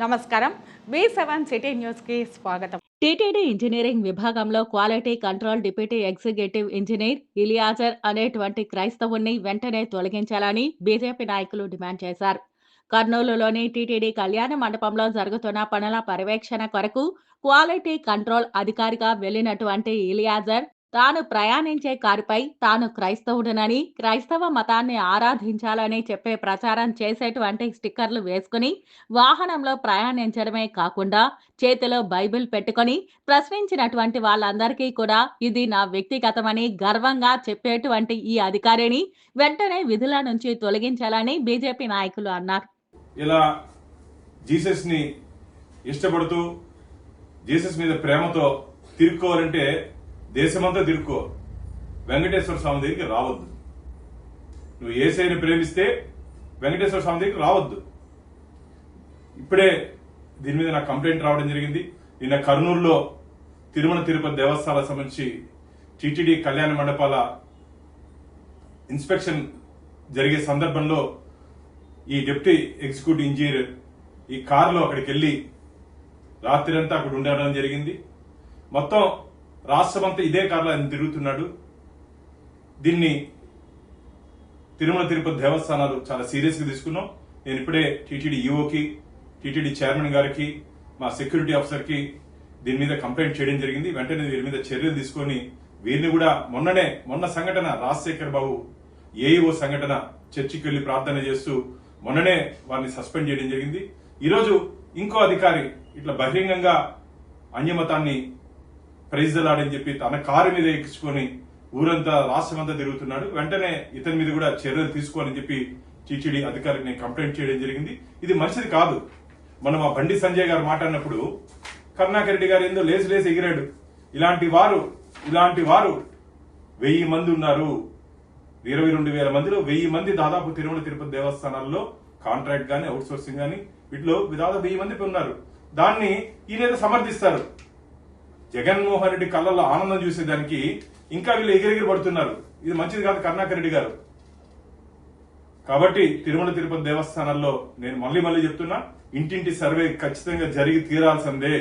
నమస్కారం. వి seven city న్యూస్కి స్వాగతం. టీటీడీ ఇంజనీరింగ్ విభాగంలో quality control deputy executive engineer ఇలియాజర్ అనేటువంటి క్రైస్తవుణ్ణి వెంటనే తొలగించాలని బీజేపీ నాయకులు డిమాండ్ చేశారు. కర్నూలులోని టీటీడీ కళ్యాణ మండపంలో జరుగుతున్న పనుల పర్యవేక్షణ కొరకు క్వాలిటీ కంట్రోల్ అధికారిగా వెళ్ళినటువంటి ఇలియాజర్ తాను ప్రయాణించే కారుపై తాను క్రైస్తవుడనని క్రైస్తవ మతాన్ని ఆరాధించాలని చెప్పే ప్రచారం చేసేటువంటి స్టిక్కర్లు వేసుకుని వాహనంలో ప్రయాణించడమే కాకుండా చేతిలో బైబిల్ పెట్టుకొని ప్రశ్నించినటువంటి వాళ్ళందరికీ కూడా ఇది నా వ్యక్తిగతమని గర్వంగా చెప్పేటువంటి ఈ అధికారిని వెంటనే విధుల నుంచి తొలగించాలని బీజేపీ నాయకులు అన్నారు. ఇలా జీసస్ని ఇష్టపడుతూ జీసస్ మీద ప్రేమతో తిరుక్కోవాలంటే దేశమంతా తిరుక్కో. వెంకటేశ్వర స్వామి దగ్గరికి రావద్దు. నువ్వు ఏసైని ప్రేమిస్తే వెంకటేశ్వర స్వామి దగ్గరికి రావద్దు. ఇప్పుడే దీని మీద నాకు కంప్లైంట్ రావడం జరిగింది. నిన్న కర్నూలులో తిరుమల తిరుపతి దేవస్థానాలకు సంబంధించి టీటీడీ కళ్యాణ మండపాల ఇన్స్పెక్షన్ జరిగే సందర్భంలో ఈ డిప్యూటీ ఎగ్జిక్యూటివ్ ఇంజనీర్ ఈ కారులో అక్కడికి వెళ్ళి రాత్రి అంతా అక్కడ ఉండడం జరిగింది. మొత్తం రాష్ట్రం అంతా ఇదే కారులో ఆయన తిరుగుతున్నాడు. దీన్ని తిరుమల తిరుపతి దేవస్థానాలు చాలా సీరియస్గా తీసుకున్నాం. నేను ఇప్పుడే టీటీడీ ఈఓకి టీటీడీ చైర్మన్ గారికి మా సెక్యూరిటీ ఆఫీసర్కి దీని మీద కంప్లైంట్ చేయడం జరిగింది. వెంటనే వీరి మీద చర్యలు తీసుకొని వీరిని కూడా మొన్ననే మొన్న సంఘటన రాజశేఖర్ బాబు ఏఈఓ సంఘటన చర్చికి వెళ్ళి ప్రార్థన చేస్తూ మొన్ననే వారిని సస్పెండ్ చేయడం జరిగింది. ఈరోజు ఇంకో అధికారి ఇట్లా బహిరంగంగా అన్యమతాన్ని ప్రైజ్లాడని చెప్పి తన కారు మీద ఎక్కించుకొని ఊరంతా రాష్ట్రమంతా తిరుగుతున్నాడు. వెంటనే ఇతని మీద కూడా చర్యలు తీసుకోవాలని చెప్పి టీటీడీ అధికారికి నేను కంప్లైంట్ చేయడం జరిగింది. ఇది మంచిది కాదు. మనం ఆ బండి సంజయ్ గారు మాట్లాడినప్పుడు కరుణాకర్ రెడ్డి గారు ఏందో లేచి లేచి ఎగిరాడు. ఇలాంటి వారు ఇలాంటి వారు వెయ్యి మంది ఉన్నారు. ఇరవై రెండు వేల మందిలో వెయ్యి మంది దాదాపు తిరుమల తిరుపతి దేవస్థానాల్లో కాంట్రాక్ట్ గానీ అవుట్ సోర్సింగ్ గానీ వీటిలో దాదాపు వెయ్యి మంది ఉన్నారు. దాన్ని ఈయన సమర్థిస్తారు. జగన్మోహన్ రెడ్డి కళ్ళల్లో ఆనందం చూసేదానికి ఇంకా వీళ్ళు ఎగిరెగిరి పడుతున్నారు. ఇది మంచిది కాదు కరుణాకర్ రెడ్డి గారు. కాబట్టి తిరుమల తిరుపతి దేవస్థానాల్లో నేను మళ్ళీ మళ్ళీ చెప్తున్నా ఇంటింటి సర్వే ఖచ్చితంగా జరిగి తీరాల్సిందే.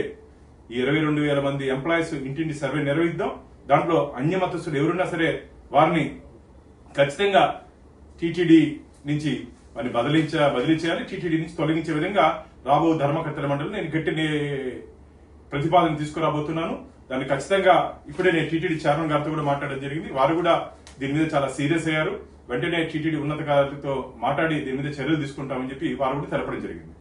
ఈ ఇరవై రెండు వేల మంది ఎంప్లాయీస్ ఇంటింటి సర్వే నిర్వహిద్దాం. దాంట్లో అన్యమతస్తులు ఎవరున్నా సరే వారిని ఖచ్చితంగా టీటీడీ నుంచి వారిని బదిలించ బదిలీ చేయాలి. టీటీడీ నుంచి తొలగించే విధంగా రాబో ధర్మకర్తల మండలి నేను గట్టి ప్రతిపాదన తీసుకురాబోతున్నాను. దాన్ని ఖచ్చితంగా ఇప్పుడే నేను టీటీడీ చైర్మన్ గారితో కూడా మాట్లాడడం జరిగింది. వారు కూడా దీని మీద చాలా సీరియస్ అయ్యారు. వెంటనే టీటీడీ ఉన్నతాధికారులతో మాట్లాడి దీని మీద చర్యలు తీసుకుంటామని చెప్పి వారు కూడా తెలపడం జరిగింది.